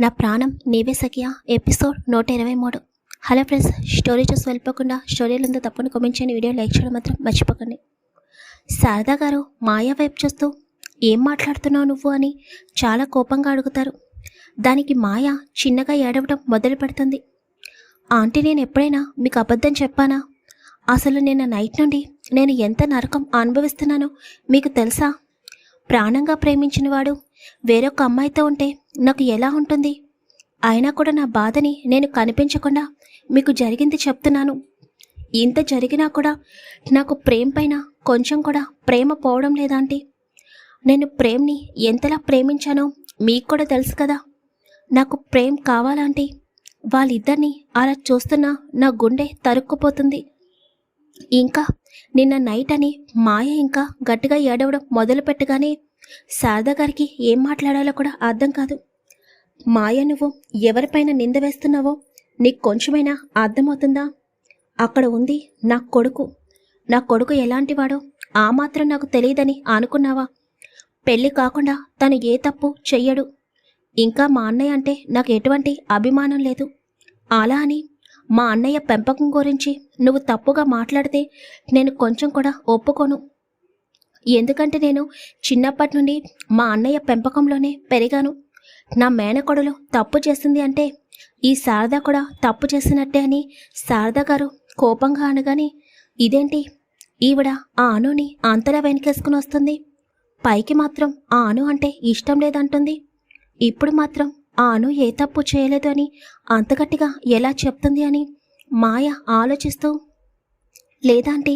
నా ప్రాణం నీవే సఖియా. ఎపిసోడ్ నూట ఇరవై మూడు. హలో ఫ్రెండ్స్ స్టోరీ చూసి వెళ్ళిపోకుండా స్టోరీలు ఉందో తప్పని కామెంట్ చేయండి. వీడియో లైక్ చేయడం మాత్రం మర్చిపోకండి. శారదా గారు మాయా వైపు చూస్తూ ఏం మాట్లాడుతున్నావు నువ్వు? అని చాలా కోపంగా అడుగుతారు. దానికి మాయ చిన్నగా ఏడవడం మొదలు పెడుతుంది. ఆంటీ నేను ఎప్పుడైనా మీకు అబద్ధం చెప్పానా? అసలు నిన్న నైట్ నుండి నేను ఎంత నరకం అనుభవిస్తున్నానో మీకు తెలుసా? ప్రాణంగా ప్రేమించిన వాడు వేరొక అమ్మాయితో ఉంటే నాకు ఎలా ఉంటుంది? అయినా కూడా నా బాధని నేను కనిపించకుండా మీకు జరిగింది చెప్తున్నాను. ఇంత జరిగినా కూడా నాకు ప్రేమ పైన కొంచెం కూడా ప్రేమ పోవడం లేదాంటి నేను ప్రేమ్ని ఎంతలా ప్రేమించానో మీకు కూడా తెలుసు కదా. నాకు ప్రేమ్ కావాలంటే వాళ్ళిద్దరిని అలా చూస్తున్నా నా గుండె తరుక్కుపోతుంది. ఇంకా నిన్న నైట్ అని మాయ ఇంకా గట్టిగా ఏడవడం మొదలుపెట్టగానే శారదా గారికి ఏం మాట్లాడాలో కూడా అర్థం కాదు. మాయ నువ్వు ఎవరిపైన నింద వేస్తున్నావో నీకు కొంచెమైనా అర్థమవుతుందా? అక్కడ ఉంది నా కొడుకు. నా కొడుకు ఎలాంటివాడో ఆ మాత్రం నాకు తెలియదని అనుకున్నావా? పెళ్ళి కాకుండా తను ఏ తప్పు చెయ్యడు. ఇంకా మా అన్నయ్య అంటే నాకు ఎటువంటి అభిమానం లేదు. అలా అని మా అన్నయ్య పెంపకం గురించి నువ్వు తప్పుగా మాట్లాడితే నేను కొంచెం కూడా ఒప్పుకోను. ఎందుకంటే నేను చిన్నప్పటి నుండి మా అన్నయ్య పెంపకంలోనే పెరిగాను. నా మేనకొడలు తప్పు చేసింది అంటే ఈ శారద కూడా తప్పు చేసినట్టే అని శారద గారు కోపంగా అనగాని ఇదేంటి? ఈవిడ ఆ అనుని అంతలా వెనకేసుకుని వస్తుంది. పైకి మాత్రం ఆ అను అంటే ఇష్టం లేదంటుంది. ఇప్పుడు మాత్రం ఆ అను ఏ తప్పు చేయలేదు అని అంతకట్టిగా ఎలా చెప్తుంది అని మాయ ఆలోచిస్తూ లేదాంటి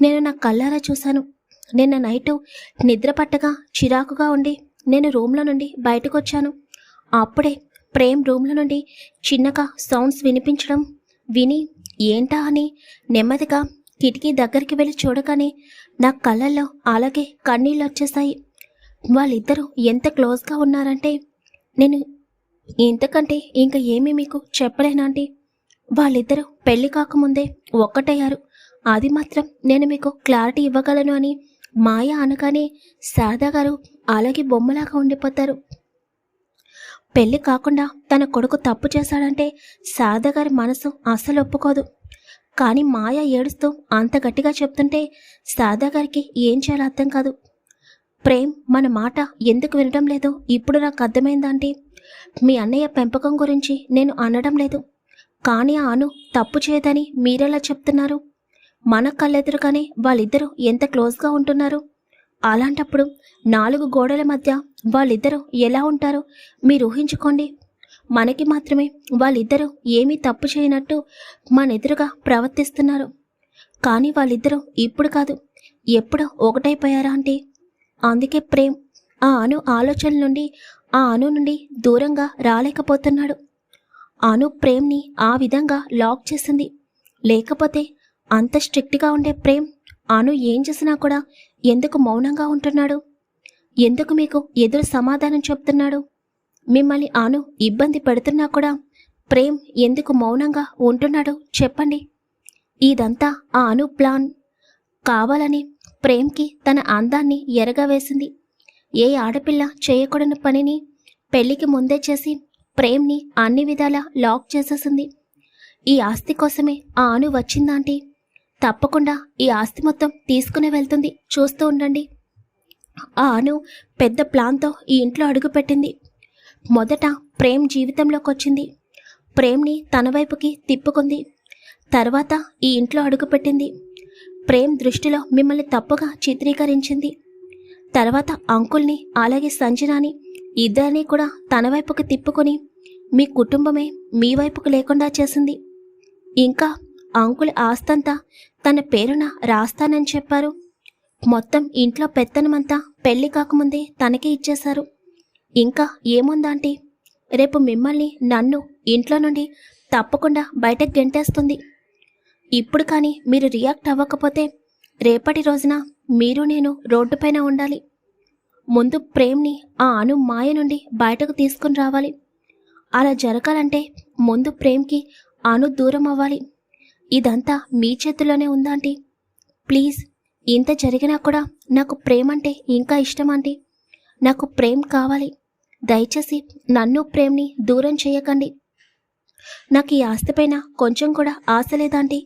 నేను నా కళ్ళారా చూశాను. నిన్న నైటు నిద్ర పట్టగా చిరాకుగా ఉండి నేను రూమ్లో నుండి బయటకు వచ్చాను అప్పుడే ప్రేమ్ రూమ్లో నుండి చిన్నగా సౌండ్స్ వినిపించడం విని ఏంటా అని నెమ్మదిగా కిటికీ దగ్గరికి వెళ్ళి చూడగానే నా కళ్ళల్లో అలాగే కన్నీళ్ళు వచ్చేసాయి వాళ్ళిద్దరూ ఎంత క్లోజ్గా ఉన్నారంటే నేను ఇంతకంటే ఇంకా ఏమీ మీకు చెప్పలేనంటే వాళ్ళిద్దరూ పెళ్ళి కాకముందే ఒక్కటయ్యారు. అది మాత్రం నేను మీకు క్లారిటీ ఇవ్వగలను అని మాయ అనగానే శారదా గారు అలాగే బొమ్మలాగా ఉండిపోతారు. పెళ్ళి కాకుండా తన కొడుకు తప్పు చేశాడంటే శారదా గారి మనసు అస్సలు ఒప్పుకోదు. కానీ మాయ ఏడుస్తూ అంత గట్టిగా చెప్తుంటే శారదా గారికి ఏం చేయాలో అర్థం కాదు. ప్రేమ్ మన మాట ఎందుకు వినడం లేదో? ఇప్పుడు నాకు అర్థమైందంటే మీ అన్నయ్య పెంపకం గురించి నేను అనడం లేదు. కానీ ఆను అను తప్పు చేయదని మీరెలా చెప్తున్నారు? మన కళ్ళెదురుగానే వాళ్ళిద్దరూ ఎంత క్లోజ్గా ఉంటున్నారు? అలాంటప్పుడు నాలుగు గోడల మధ్య వాళ్ళిద్దరూ ఎలా ఉంటారో? మీరు ఊహించుకోండి. మనకి మాత్రమే వాళ్ళిద్దరూ ఏమీ తప్పు చేయనట్టు మన ఎదురుగా ప్రవర్తిస్తున్నారు. కానీ వాళ్ళిద్దరూ ఇప్పుడు కాదు. ఎప్పుడో ఒకటైపోయారా అంటే అందుకే ప్రేమ్ ఆ అను ఆలోచనల నుండి ఆ అను నుండి దూరంగా రాలేకపోతున్నాడు. అను ప్రేమ్ని ఆ విధంగా లాక్ చేసింది. లేకపోతే అంత స్ట్రిక్ట్గా ఉండే ప్రేమ్ అను ఏం చేసినా కూడా ఎందుకు మౌనంగా ఉంటున్నాడు? ఎందుకు మీకు ఎదురు సమాధానం చెప్తున్నాడు? మిమ్మల్ని ఆను ఇబ్బంది పెడుతున్నా కూడా ప్రేమ్ ఎందుకు మౌనంగా ఉంటున్నాడో చెప్పండి. ఇదంతా ఆ అను ప్లాన్. కావాలని ప్రేమ్కి తన అందాన్ని ఎరగవేసింది. ఏ ఆడపిల్ల చేయకూడని పనిని పెళ్ళికి ముందే చేసి ప్రేమ్ని అన్ని విధాలా లాక్ చేసేసింది. ఈ ఆస్తి కోసమే ఆ అను వచ్చిందాంటీ తప్పకుండా ఈ ఆస్తి మొత్తం తీసుకుని వెళ్తుంది. చూస్తూ ఉండండి. ఆ అను పెద్ద ప్లాన్తో ఈ ఇంట్లో అడుగుపెట్టింది మొదట ప్రేమ్ జీవితంలోకి వచ్చింది. ప్రేమ్ని తన వైపుకి తిప్పుకుంది. తర్వాత ఈ ఇంట్లో అడుగుపెట్టింది ప్రేమ్ దృష్టిలో మిమ్మల్ని తప్పుగా చిత్రీకరించింది. తర్వాత అంకుల్ని అలాగే సంజనాని ఇద్దరిని కూడా తన వైపుకి తిప్పుకొని మీ కుటుంబమే మీ వైపుకు లేకుండా చేసింది. ఇంకా అంకుల్ ఆస్తంతా తన పేరున రాస్తానని చెప్పారు. మొత్తం ఇంట్లో పెత్తనమంతా పెళ్ళి కాకముందే తనకే ఇచ్చేశారు. ఇంకా ఏముందాంటీ? రేపు మిమ్మల్ని నన్ను ఇంట్లో నుండి తప్పకుండా బయటకు గెంటేస్తుంది. ఇప్పుడు కానీ మీరు రియాక్ట్ అవ్వకపోతే రేపటి రోజున మీరు నేను రోడ్డుపైన ఉండాలి. ముందు ప్రేమ్ని ఆ అను మాయ నుండి బయటకు తీసుకుని రావాలి. అలా జరగాలంటే ముందు ప్రేమ్కి అను దూరం అవ్వాలి. ఇదంతా మీ చేతిలోనే ఉందాంటీ ప్లీజ్ ఇంత జరిగినా కూడా నాకు ప్రేమ అంటే ఇంకా ఇష్టం ఆంటీ. నాకు ప్రేమ్ కావాలి. దయచేసి నన్ను ప్రేమ్ని దూరం చేయకండి. నాకు ఈ ఆస్తిపైన కొంచెం కూడా ఆశ లేదాంటి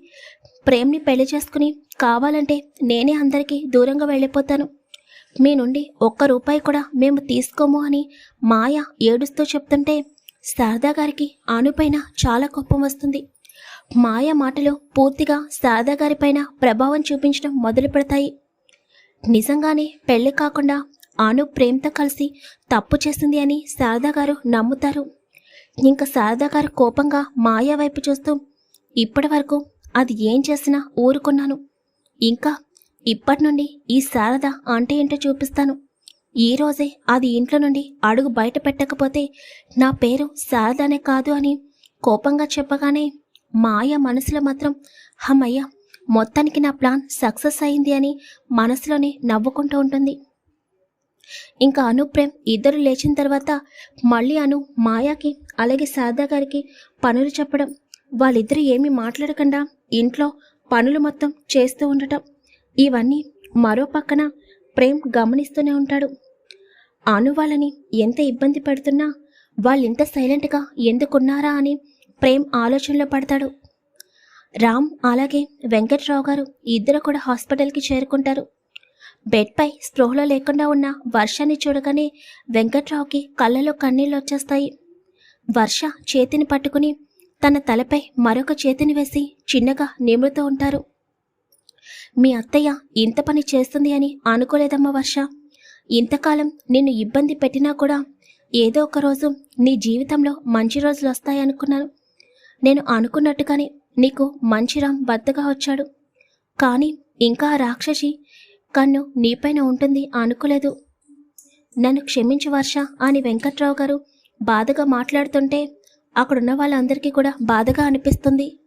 ప్రేమ్ని పెళ్ళి చేసుకుని కావాలంటే నేనే అందరికీ దూరంగా వెళ్ళిపోతాను. మీ నుండి ఒక్క రూపాయి కూడా మేము తీసుకోము అని మాయ ఏడుస్తూ చెప్తుంటే శారదా గారికి ఆనుపైన చాలా కోపం వస్తుంది. మాయ మాటలు పూర్తిగా శారదా గారిపైన ప్రభావం చూపించడం మొదలు పెడతాయి. నిజంగానే పెళ్ళి కాకుండా ఆను ప్రేమతో కలిసి తప్పు చేసింది అని శారదా గారు నమ్ముతారు. ఇంకా శారదా గారు కోపంగా మాయా వైపు చూస్తూ ఇప్పటి వరకు అది ఏం చేసినా ఊరుకున్నాను. ఇంకా ఇప్పటి నుండి ఈ శారద అంటే ఏంటో చూపిస్తాను. ఈ రోజే అది ఇంట్లో నుండి అడుగు బయట పెట్టకపోతే నా పేరు శారదనే కాదు అని కోపంగా చెప్పగానే మాయ మనసులో మాత్రం హమ్మయ్య మొత్తానికి నా ప్లాన్ సక్సెస్ అయింది అని మనసులోనే నవ్వుకుంటూ ఉంటుంది. ఇంకా అను ప్రేమ్ ఇద్దరు లేచిన తర్వాత మళ్ళీ అను మాయాకి అలాగే శారదా గారికి పనులు చెప్పడం. వాళ్ళిద్దరూ ఏమీ మాట్లాడకుండా ఇంట్లో పనులు మొత్తం చేస్తూ ఉండటం. ఇవన్నీ మరో పక్కన ప్రేమ్ గమనిస్తూనే ఉంటాడు. అను వాళ్ళని ఎంత ఇబ్బంది పెడుతున్నా వాళ్ళింత సైలెంట్గా ఎందుకున్నారా అని ప్రేమ్ ఆలోచనలో పడతాడు. రామ్ అలాగే వెంకట్రావు గారు ఇద్దరు కూడా హాస్పిటల్కి చేరుకుంటారు. బెడ్పై స్పృహలో లేకుండా ఉన్న వర్షాన్ని చూడగానే వెంకట్రావుకి కళ్ళలో కన్నీళ్ళు వచ్చేస్తాయి. వర్ష చేతిని పట్టుకుని తన తలపై మరొక చేతిని వేసి చిన్నగా నిమురుతూ ఉంటారు. మీ అత్తయ్య ఇంత పని చేస్తుంది అని అనుకోలేదమ్మా వర్ష. ఇంతకాలం నిన్ను ఇబ్బంది పెట్టినా కూడా ఏదో ఒక రోజు నీ జీవితంలో మంచి రోజులు వస్తాయనుకున్నాను. నేను అనుకున్నట్టుగానే నీకు మంచిరామ్ బద్దగా వచ్చాడు. కానీ ఇంకా రాక్షసి కన్ను నీపైన ఉంటుంది అనుకోలేదు. నన్ను క్షమించు వర్ష అని వెంకట్రావు గారు బాధగా మాట్లాడుతుంటే అక్కడున్న వాళ్ళందరికీ కూడా బాధగా అనిపిస్తుంది.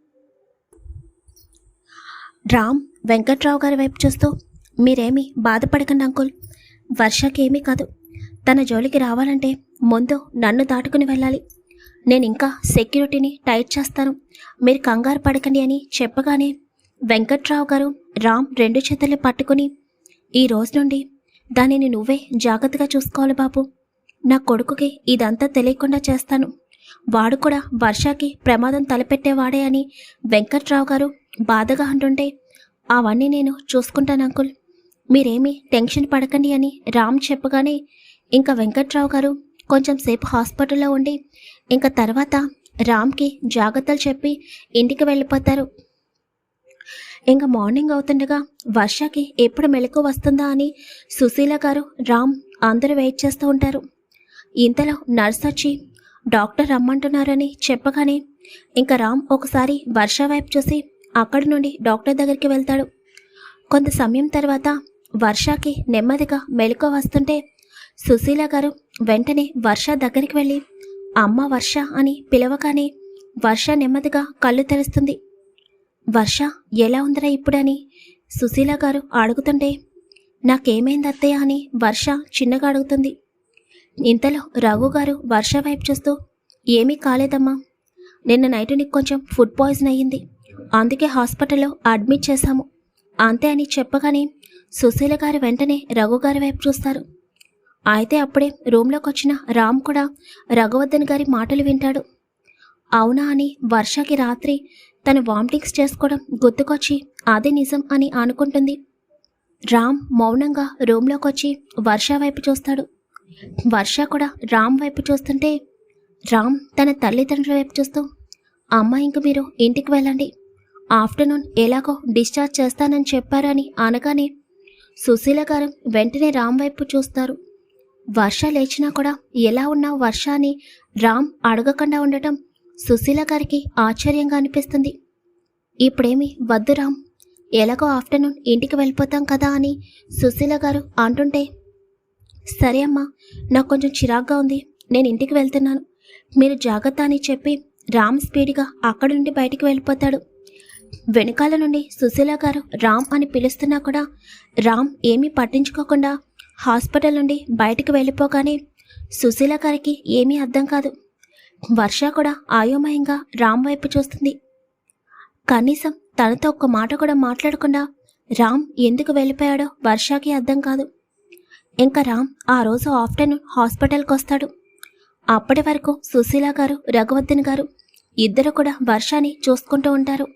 రామ్ వెంకట్రావు గారి వైపు చూస్తూ మీరేమీ బాధపడకండి అంకుల్. వర్షకేమీ కాదు. తన జోలికి రావాలంటే ముందు నన్ను దాటుకుని వెళ్ళాలి. నేను ఇంకా సెక్యూరిటీని టైట్ చేస్తాను. మీరు కంగారు పడకండి అని చెప్పగానే వెంకట్రావు గారు రామ్ రెండు చేతుల్ని పట్టుకుని ఈ రోజు నుండి దానిని నువ్వే జాగ్రత్తగా చూసుకోవాలి బాబు. నా కొడుకుకి ఇదంతా తెలియకుండా చేస్తాను. వాడు కూడా వర్షాకి ప్రమాదం తలపెట్టేవాడే అని వెంకట్రావు గారు బాధగా అంటుంటే అవన్నీ నేను చూసుకుంటాను అంకుల్. మీరేమీ టెన్షన్ పడకండి అని రామ్ చెప్పగానే ఇంకా వెంకట్రావు గారు కొంచెం సేపు హాస్పిటల్లో ఉండి ఇంకా తర్వాత రామ్కి జాగ్రత్తలు చెప్పి ఇంటికి వెళ్ళిపోతారు. ఇంకా మార్నింగ్ అవుతుండగా వర్షకి ఎప్పుడు మెలకు వస్తుందా అని సుశీల గారు రామ్ అందరూ వెయిట్ చేస్తూ ఉంటారు. ఇంతలో నర్స్ వచ్చి డాక్టర్ రమ్మంటున్నారని చెప్పగానే ఇంకా రామ్ ఒకసారి వర్ష వైపు చూసి అక్కడి నుండి డాక్టర్ దగ్గరికి వెళ్తాడు. కొంత సమయం తర్వాత వర్షకి నెమ్మదిగా మెలకు వస్తుంటే సుశీల గారు వెంటనే వర్ష దగ్గరికి వెళ్ళి అమ్మ వర్ష అని పిలవగానే వర్ష నెమ్మదిగా కళ్ళు తెరుస్తుంది. వర్ష ఎలా ఉందిరా ఇప్పుడని సుశీల గారు అడుగుతుంటే నాకేమైంది అత్తయ్య అని వర్ష చిన్నగా అడుగుతుంది. ఇంతలో రఘు గారు వర్ష వైపు చూస్తూ ఏమీ కాలేదమ్మా. నిన్న నైట్ నీకు కొంచెం ఫుడ్ పాయిజన్ అయ్యింది. అందుకే హాస్పిటల్లో అడ్మిట్ చేశాము. అంతే అని చెప్పగానే సుశీల గారు వెంటనే రఘు గారి వైపు చూస్తారు. అయితే అప్పుడే రూమ్లోకి వచ్చిన రామ్ కూడా రఘువర్ధన్ గారి మాటలు వింటాడు. అవునా అని వర్షకి రాత్రి తను వామిటింగ్స్ చేసుకోవడం గుర్తుకొచ్చి అదే నిజం అని అనుకుంటుంది రామ్ మౌనంగా రూమ్లోకి వచ్చి వర్ష వైపు చూస్తాడు. వర్ష కూడా రామ్ వైపు చూస్తుంటే రామ్ తన తల్లిదండ్రుల వైపు చూస్తూ అమ్మ ఇంక మీరు ఇంటికి వెళ్ళండి. ఆఫ్టర్నూన్ ఎలాగో డిశ్చార్జ్ చేస్తానని చెప్పారని అనగానే సుశీల గారు వెంటనే రామ్ వైపు చూస్తారు. వర్ష లేచినా కూడా ఎలా ఉన్నా వర్షాన్ని రామ్ అడగకుండా ఉండటం సుశీల గారికి ఆశ్చర్యంగా అనిపిస్తుంది. ఇప్పుడేమి వద్దు రామ్ ఎలాగో ఆఫ్టర్నూన్ ఇంటికి వెళ్ళిపోతాం కదా అని సుశీల గారు అంటుంటే సరే అమ్మా నాకు కొంచెం చిరాగ్గా ఉంది నేను ఇంటికి వెళ్తున్నాను. మీరు జాగ్రత్త అని చెప్పి రామ్ స్పీడ్గా అక్కడి నుండి బయటికి వెళ్ళిపోతాడు. వెనకాల నుండి సుశీల గారు రామ్ అని పిలుస్తున్నా కూడా రామ్ ఏమీ పట్టించుకోకుండా హాస్పిటల్ నుండి బయటికి వెళ్ళిపోగానే సుశీల గారికి ఏమీ అర్థం కాదు. వర్ష కూడా ఆయోమయంగా రామ్ వైపు చూస్తుంది. కనీసం తనతో ఒక్క మాట కూడా మాట్లాడకుండా రామ్ ఎందుకు వెళ్ళిపోయాడో వర్షకి అర్థం కాదు. ఇంకా రామ్ ఆ రోజు ఆఫ్టర్నూన్ హాస్పిటల్కి వస్తాడు. అప్పటి వరకు సుశీల గారు రఘువర్ధన్ గారు ఇద్దరు కూడా వర్షాన్ని చూసుకుంటూ ఉంటారు.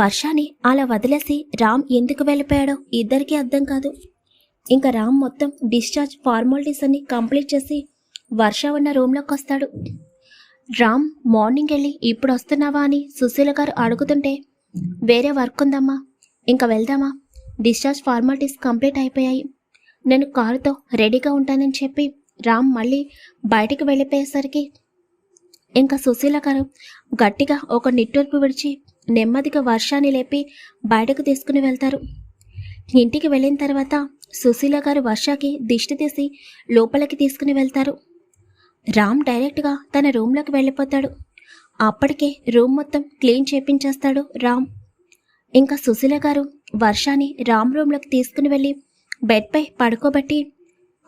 వర్షాన్ని అలా వదిలేసి రామ్ ఎందుకు వెళ్ళిపోయాడో ఇద్దరికీ అర్థం కాదు. ఇంకా రామ్ మొత్తం డిశ్చార్జ్ ఫార్మాలిటీస్ అన్ని కంప్లీట్ చేసి వర్ష ఉన్న రూమ్లోకి వస్తాడు. రామ్ మార్నింగ్ వెళ్ళి ఇప్పుడు వస్తున్నావా అని సుశీల గారు అడుగుతుంటే వేరే వర్క్ ఉందమ్మా ఇంకా వెళ్దామా? డిశ్చార్జ్ ఫార్మాలిటీస్ కంప్లీట్ అయిపోయాయి. నేను కారుతో రెడీగా ఉంటానని చెప్పి రామ్ మళ్ళీ బయటికి వెళ్ళిపోయేసరికి ఇంకా సుశీల గారు గట్టిగా ఒక నిట్టూర్పు విడిచి నెమ్మదిగా వర్షాన్ని లేపి బయటకు తీసుకుని వెళ్తారు. ఇంటికి వెళ్ళిన తర్వాత సుశీల గారు వర్షాకి దిష్టి తీసి లోపలికి తీసుకుని వెళ్తారు. రామ్ డైరెక్ట్గా తన రూమ్లోకి వెళ్ళిపోతాడు. అప్పటికే రూమ్ మొత్తం క్లీన్ చేపించేస్తాడు రామ్. ఇంకా సుశీల గారు వర్షాన్ని రామ్ రూమ్లోకి తీసుకుని వెళ్ళి బెడ్పై పడుకోబెట్టి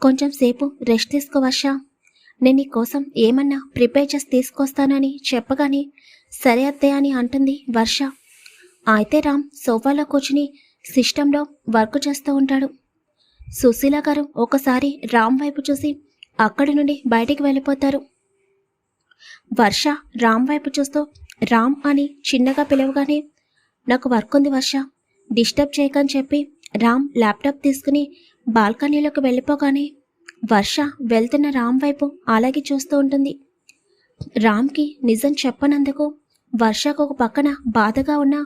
కొంచెం సేపు రెస్ట్ తీసుకో వర్ష. నేను నీ కోసం ఏమన్నా ప్రిపేర్ చేసి తీసుకొస్తానని చెప్పగానే సరే అత్తయ్య అని అంటుంది వర్ష. అయితే రామ్ సోఫాలో కూర్చుని సిస్టంలో వర్క్ చేస్తూ ఉంటాడు. సుశీల గారు ఒకసారి రామ్ వైపు చూసి అక్కడి నుండి బయటికి వెళ్ళిపోతారు. వర్ష రామ్ వైపు చూస్తూ రామ్ అని చిన్నగా పిలవగానే నాకు వర్క్ ఉంది వర్ష. డిస్టర్బ్ చేయకని చెప్పి రామ్ ల్యాప్టాప్ తీసుకుని బాల్కనీలోకి వెళ్ళిపోగానే వర్ష వెళ్తున్న రామ్ వైపు అలాగే చూస్తూ ఉంటుంది. రామ్కి నిజం చెప్పనందుకు వర్షకు ఒక పక్కన బాధగా ఉన్నా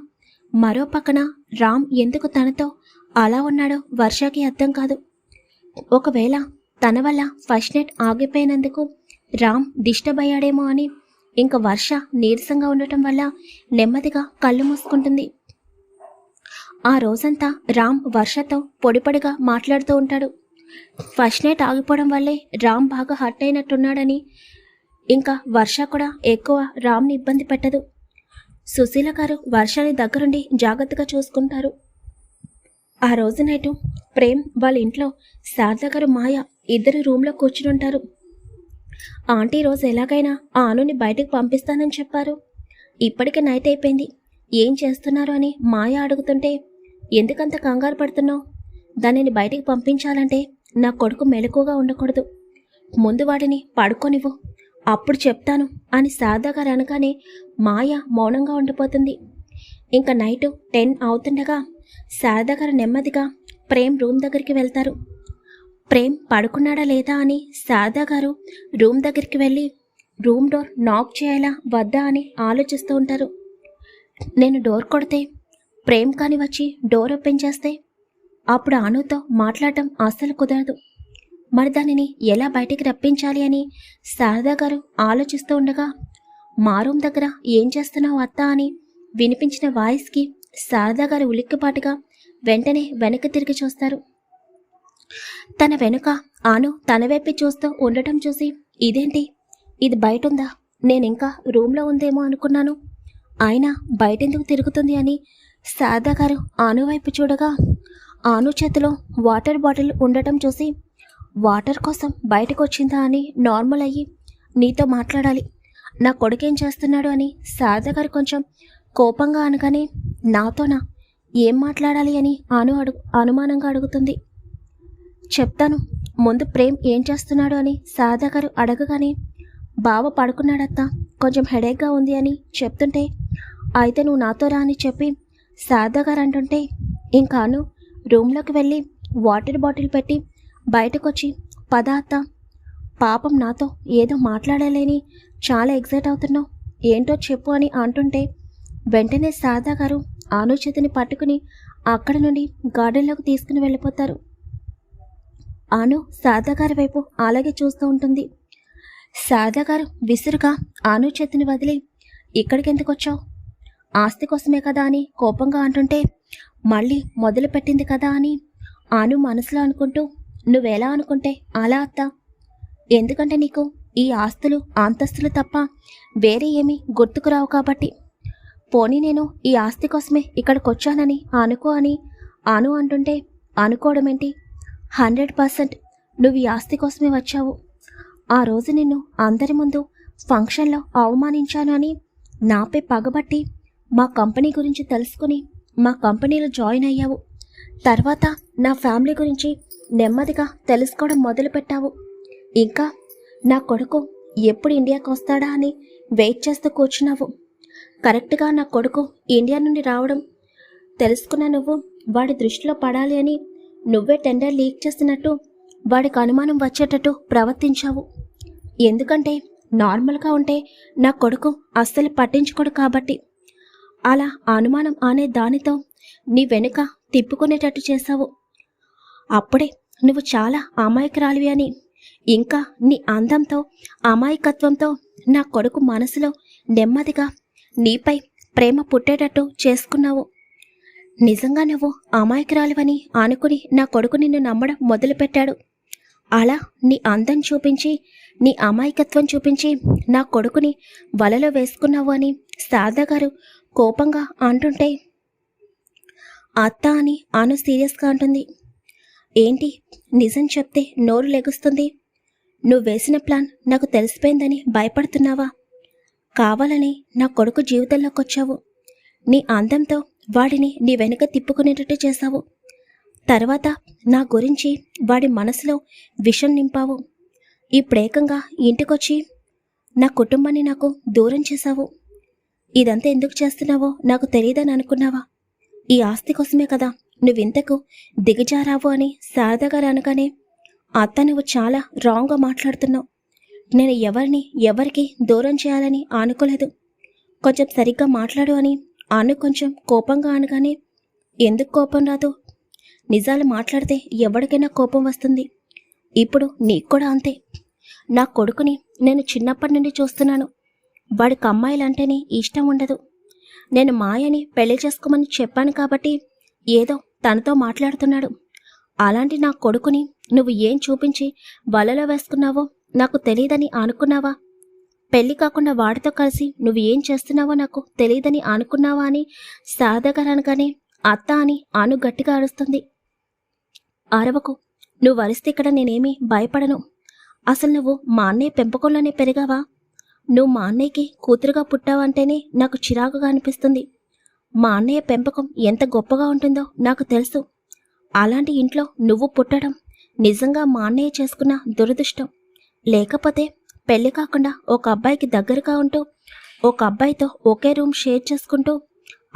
మరో పక్కన రామ్ ఎందుకు తనతో అలా ఉన్నాడో వర్షకి అర్థం కాదు. ఒకవేళ తన వల్ల ఫస్ట్ నైట్ ఆగిపోయినందుకు రామ్ డిస్టర్బ్ అయ్యాడేమో అని ఇంకా వర్ష నీరసంగా ఉండటం వల్ల నెమ్మదిగా కళ్ళు మూసుకుంటుంది. ఆ రోజంతా రామ్ వర్షతో పొడిపొడిగా మాట్లాడుతూ ఉంటాడు. ఫస్ట్ నైట్ ఆగిపోవడం వల్లే రామ్ బాగా హర్ట్ అయినట్టున్నాడని ఇంకా వర్ష కూడా ఎక్కువ రామ్ని ఇబ్బంది పెట్టదు. సుశీల గారు వర్షాన్ని దగ్గరుండి జాగ్రత్తగా చూసుకుంటారు. ఆ రోజు నైటు ప్రేమ్ వాళ్ళ ఇంట్లో శారద గారు మాయ ఇద్దరు రూమ్లో కూర్చుని ఉంటారు ఆంటీ రోజు ఎలాగైనా ఆ అనుని బయటకు పంపిస్తానని చెప్పారు. ఇప్పటికే నైట్ అయిపోయింది. ఏం చేస్తున్నారు అని మాయ అడుగుతుంటే ఎందుకంత కంగారు పడుతున్నావు? దానిని బయటికి పంపించాలంటే నా కొడుకు మెలకుగా ఉండకూడదు. ముందు వాడిని పడుకోనివ్వు. అప్పుడు చెప్తాను అని శారదా గారు అనగానే మాయ మౌనంగా ఉండిపోతుంది. ఇంకా నైట్ టెన్ అవుతుండగా శారదా గారు నెమ్మదిగా ప్రేమ్ రూమ్ దగ్గరికి వెళ్తారు. ప్రేమ్ పడుకున్నాడా లేదా అని శారదా గారు రూమ్ దగ్గరికి వెళ్ళి రూమ్ డోర్ నాక్ చేయాలా వద్దా అని ఆలోచిస్తూ ఉంటారు. నేను డోర్ కొడితే ప్రేమ్ కాని వచ్చి డోర్ ఓపెన్ చేస్తే అప్పుడు అనుతో మాట్లాడటం అస్సలు కుదరదు. మరి దానిని ఎలా బయటికి రప్పించాలి అని శారదా గారు ఆలోచిస్తూ ఉండగా మా రూమ్ దగ్గర ఏం చేస్తున్నావు అత్త? అని వినిపించిన వాయిస్కి శారదా గారు ఉలిక్కిపాటుగా వెంటనే వెనక్కి తిరిగి చూస్తారు. తన వెనుక ఆను తన వైపే చూస్తూ ఉండటం చూసి ఇదేంటి? ఇది బయట ఉందా నేనింకా రూమ్లో ఉందేమో అనుకున్నాను. ఆయన బయటెందుకు తిరుగుతుంది అని శారదా గారు ఆను వైపు చూడగా ఆను చేతిలో వాటర్ బాటిల్ ఉండటం చూసి వాటర్ కోసం బయటకు వచ్చిందా అని నార్మల్ అయ్యి నీతో మాట్లాడాలి. నా కొడుకేం చేస్తున్నాడు? అని శారదా గారు కొంచెం కోపంగా అనగానే నాతోనా? ఏం మాట్లాడాలి అని అను అడుగు అనుమానంగా అడుగుతుంది. చెప్తాను ముందు ప్రేమ్ ఏం చేస్తున్నాడు అని శారద గారు అడగగానే బావ పడుకున్నాడత్తా కొంచెం హెడేక్గా ఉంది అని చెప్తుంటే అయితే నువ్వు నాతో రా అని చెప్పి శారద గారు అంటుంటే ఇంకాను రూమ్లోకి వెళ్ళి వాటర్ బాటిల్ పెట్టి బయటకొచ్చి పద అత్త పాపం నాతో ఏదో మాట్లాడలేని చాలా ఎగ్జైట్ అవుతున్నావు ఏంటో చెప్పు అని అంటుంటే వెంటనే శారదా గారు ఆను చేతిని పట్టుకుని అక్కడి నుండి గార్డెన్లోకి తీసుకుని వెళ్ళిపోతారు. ఆను శారదా గారి వైపు అలాగే చూస్తూ ఉంటుంది. శారదా గారు విసురుగా ఆను చేతిని వదిలి ఇక్కడికి ఎందుకు వచ్చావు ఆస్తి కోసమే కదా అని కోపంగా అంటుంటే మళ్ళీ మొదలు పెట్టింది కదా అని ఆను మనసులో అనుకుంటూ నువ్వెలా అనుకుంటే అలా అత్త? ఎందుకంటే నీకు ఈ ఆస్తులు అంతస్తులు తప్ప వేరే ఏమీ గుర్తుకురావు కాబట్టి. పోనీ నేను ఈ ఆస్తి కోసమే ఇక్కడికొచ్చానని అనుకో అని అను అంటుంటే అనుకోవడమేంటి? హండ్రెడ్ పర్సెంట్ నువ్వు ఈ ఆస్తి కోసమే వచ్చావు. ఆ రోజు నిన్ను అందరి ముందు ఫంక్షన్లో అవమానించాను అని నాపై పగబట్టి మా కంపెనీ గురించి తెలుసుకుని మా కంపెనీలో జాయిన్ అయ్యావు. తర్వాత నా ఫ్యామిలీ గురించి నెమ్మదిగా తెలుసుకోవడం మొదలుపెట్టావు. ఇంకా నా కొడుకు ఎప్పుడు ఇండియాకి వస్తాడా అని వెయిట్ చేస్తూ కూర్చున్నావు. కరెక్ట్గా నా కొడుకు ఇండియా నుండి రావడం తెలుసుకున్న నువ్వు వాడి దృష్టిలో పడాలి అని నువ్వే టెండర్ లీక్ చేస్తున్నట్టు వాడికి అనుమానం వచ్చేటట్టు ప్రవర్తించావు. ఎందుకంటే నార్మల్గా ఉంటే నా కొడుకు అస్సలు పట్టించుకోడు కాబట్టి. అలా అనుమానం అనే దానితో నీ వెనుక తిప్పుకునేటట్టు చేశావు. అప్పుడే నువ్వు చాలా అమాయకురాలివి అని ఇంకా నీ అందంతో అమాయకత్వంతో నా కొడుకు మనసులో నెమ్మదిగా నీపై ప్రేమ పుట్టేటట్టు చేసుకున్నావు. నిజంగా నువ్వు అమాయకురాలివని అనుకుని నా కొడుకు నిన్ను నమ్మడం మొదలుపెట్టాడు. అలా నీ అందం చూపించి నీ అమాయకత్వం చూపించి నా కొడుకుని వలలో వేసుకున్నావు అని శారదా గారు కోపంగా అంటుంటే అత్త అని అను సీరియస్గా అంటుంది. ఏంటి? నిజం చెప్తే నోరు లెగుస్తుంది. నువ్వు వేసిన ప్లాన్ నాకు తెలిసిపోయిందని భయపడుతున్నావా? కావాలని నా కొడుకు జీవితంలోకి వచ్చావు నీ అందంతో వాడిని నీ వెనుక తిప్పుకునేటట్టు చేశావు. తర్వాత నా గురించి వాడి మనసులో విషం నింపావు. ఇప్పుడేకంగా ఇంటికొచ్చి నా కుటుంబాన్ని నాకు దూరం చేశావు. ఇదంతా ఎందుకు చేస్తున్నావో నాకు తెలియదని అనుకున్నావా? ఈ ఆస్తి కోసమే కదా నువ్వింతకు దిగజారావు అని శారదగారు అనగానే అత్త నువ్వు చాలా రాంగ్గా మాట్లాడుతున్నావు. నేను ఎవరిని ఎవరికి దూరం చేయాలని అనుకోలేదు కొంచెం సరిగ్గా మాట్లాడు అని ఆను కొంచెం కోపంగా అనగానే ఎందుకు కోపం రాదు? నిజాలు మాట్లాడితే ఎవరికైనా కోపం వస్తుంది. ఇప్పుడు నీకు కూడా అంతే. నా కొడుకుని నేను చిన్నప్పటి నుండి చూస్తున్నాను. వాడికి అమ్మాయిలంటేనే ఇష్టం ఉండదు. నేను మాయని పెళ్ళి చేసుకోమని చెప్పాను కాబట్టి ఏదో తనతో మాట్లాడుతున్నాడు. అలాంటి నా కొడుకుని నువ్వు ఏం చూపించి వలలో వేసుకున్నావో నాకు తెలియదని అనుకున్నావా? పెళ్ళి కాకుండా వాడితో కలిసి నువ్వు ఏం చేస్తున్నావో నాకు తెలియదని అనుకున్నావా అని శారదగారు అత్త అని ఆను గట్టిగా అరుస్తుంది. అరవకు నువ్వు అరిస్తే ఇక్కడ నేనేమీ భయపడను. అసలు నువ్వు మా అన్నయ్య పెంపకంలోనే పెరిగావా? నువ్వు మా అన్నయ్యకి కూతురుగా పుట్టావంటేనే నాకు చిరాకుగా అనిపిస్తుంది. మా అన్నయ్య పెంపకం ఎంత గొప్పగా ఉంటుందో నాకు తెలుసు. అలాంటి ఇంట్లో నువ్వు పుట్టడం నిజంగా మా అన్నయ్య చేసుకున్న దురదృష్టం. లేకపోతే పెళ్ళి కాకుండా ఒక అబ్బాయికి దగ్గరగా ఉంటూ ఒక అబ్బాయితో ఒకే రూమ్ షేర్ చేసుకుంటూ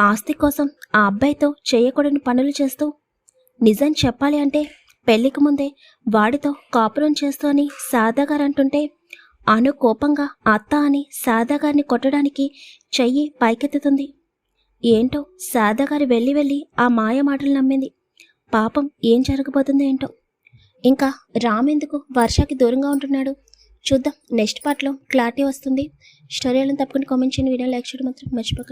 ఆస్తి కోసం ఆ అబ్బాయితో చేయకూడని పనులు చేస్తూ నిజం చెప్పాలి అంటే పెళ్ళికి ముందే వాడితో కాపురం చేస్తూ అని సాదాగారంటుంటే అను కోపంగా అత్త అని సాదాగారిని కొట్టడానికి చెయ్యి పైకెత్తుతుంది. ఏంటో సాదాగారి వెళ్ళి వెళ్ళి ఆ మాయ మాటలు నమ్మింది. పాపం ఏం జరగబోతుందో ఏంటో ఇంకా రామ్ ఎందుకు వర్షాకి దూరంగా ఉంటున్నాడు? చూద్దాం. నెక్స్ట్ పార్ట్లో క్లారిటీ వస్తుంది. స్టోరీ తప్పకుండా కామెంట్ చేయండి. వీడియో లైక్ చేయడం మాత్రం మర్చిపోకండి.